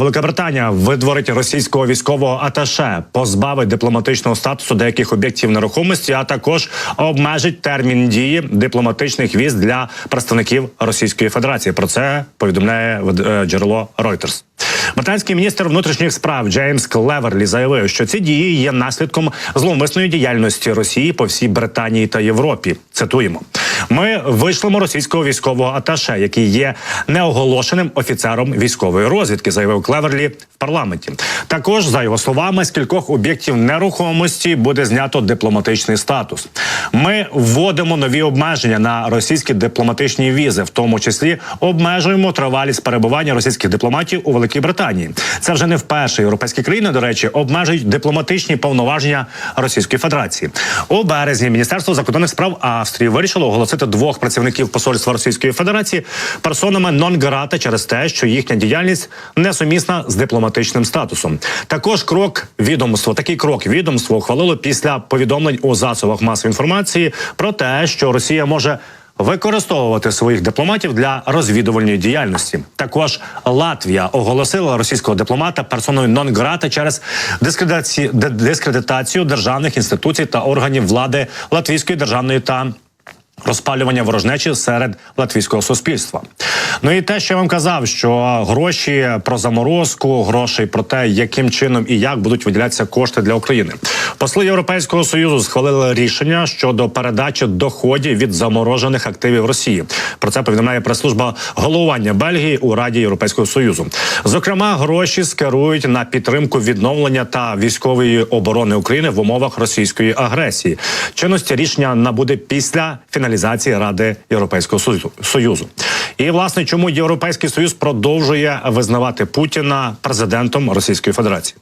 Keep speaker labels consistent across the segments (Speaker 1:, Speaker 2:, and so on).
Speaker 1: Великобританія видворить російського військового аташе, позбавить дипломатичного статусу деяких об'єктів нерухомості, а також обмежить термін дії дипломатичних віз для представників Російської Федерації. Про це повідомляє е, джерело Reuters. Британський міністр внутрішніх справ Джеймс Клеверлі заявив, що ці дії є наслідком зловмисної діяльності Росії по всій Британії та Європі. Цитуємо: ми вийшлимо російського військового аташе, який є неоголошеним офіцером військової розвідки, заявив Клеверлі в парламенті. Також за його словами, з кількох об'єктів нерухомості буде знято дипломатичний статус. Ми вводимо нові обмеження на російські дипломатичні візи, в тому числі обмежуємо тривалість перебування російських дипломатів у Великій Британії. Це вже не вперше європейські країни, до речі, обмежують дипломатичні повноваження Російської Федерації. У березні Міністерство закордонних справ Австрії вирішило оголосити двох працівників посольства Російської Федерації персонами нон-грата через те, що їхня діяльність несумісна з дипломатичним статусом. Також крок відомство, такий крок відомство ухвалило після повідомлень у засобах масової інформації про те, що Росія може. Використовувати своїх дипломатів для розвідувальної діяльності. Також Латвія оголосила російського дипломата персоною нон-грата через дискредитацію державних інституцій та органів влади Латвійської державної та розпалювання ворожнечі серед латвійського суспільства. Ну і те, що я вам казав, що гроші про заморозку, грошей про те, яким чином і як будуть виділятися кошти для України. Посли Європейського союзу схвалили рішення щодо передачі доходів від заморожених активів Росії. Про це повідомляє прес-служба головування Бельгії у Раді Європейського союзу. Зокрема, гроші скерують на підтримку відновлення та військової оборони України в умовах російської агресії. Чинності рішення набуде після фіналізації Ради Європейського союзу. І власне, чому європейський союз продовжує визнавати Путіна президентом Російської Федерації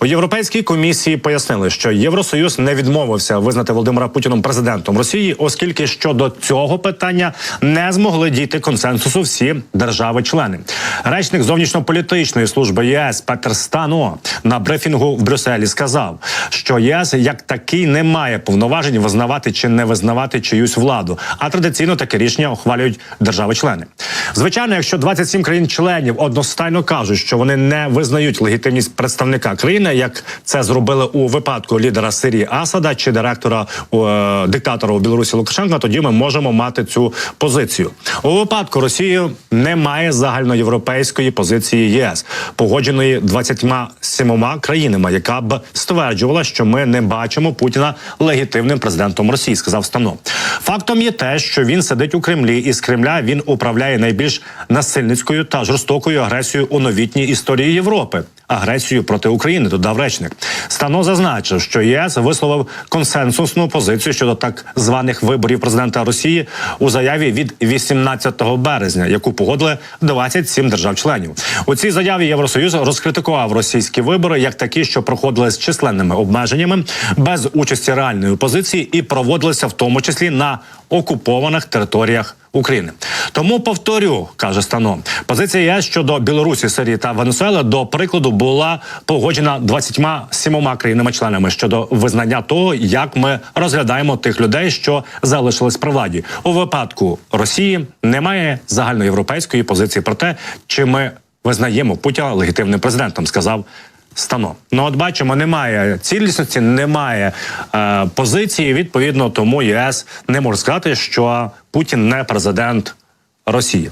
Speaker 1: у Європейській комісії пояснили, що Євросоюз не відмовився визнати Володимира Путіном президентом Росії, оскільки щодо цього питання не змогли дійти консенсусу всі держави-члени. Речник зовнішньополітичної служби ЄС Петер Стано на брифінгу в Брюсселі сказав, що ЄС як такий не має повноважень визнавати чи не визнавати чиюсь владу, а традиційно таке рішення ухвалюють держави-члени. Звичайно, якщо 27 країн-членів одностайно кажуть, що вони не визнають легітимність представника країни, як це зробили у випадку лідера Сирії Асада чи директора е, диктатора у Білорусі Лукашенка, тоді ми можемо мати цю позицію. У випадку Росії немає загальноєвропейської позиції ЄС, погодженої 27 країнами, яка б стверджувала, що ми не бачимо Путіна легітимним президентом Росії. Сказав Стано. Фактом є те, що він сидить у Кремлі, і з Кремля він управляє найбільш насильницькою та жорстокою агресією у новітній історії Європи. Агресію проти України додав речник. Стано зазначив, що ЄС висловив консенсусну позицію щодо так званих виборів президента Росії у заяві від 18 березня, яку погодили 27 держав-членів. У цій заяві Євросоюз розкритикував російські вибори як такі, що проходили з численними обмеженнями без участі реальної опозиції і проводилися в тому числі на окупованих територіях України. Тому повторю, каже Стано, позиція ЄС щодо Білорусі, Сирії та Венесуели, до прикладу, була погоджена 27 країнами-членами щодо визнання того, як ми розглядаємо тих людей, що залишились при владі. У випадку Росії немає загальноєвропейської позиції про те, чи ми визнаємо Путіна легітимним президентом, сказав. Стано. Ну, от бачимо, немає цілісності, немає е, позиції. Відповідно, тому ЄС не може сказати, що Путін не президент Росії.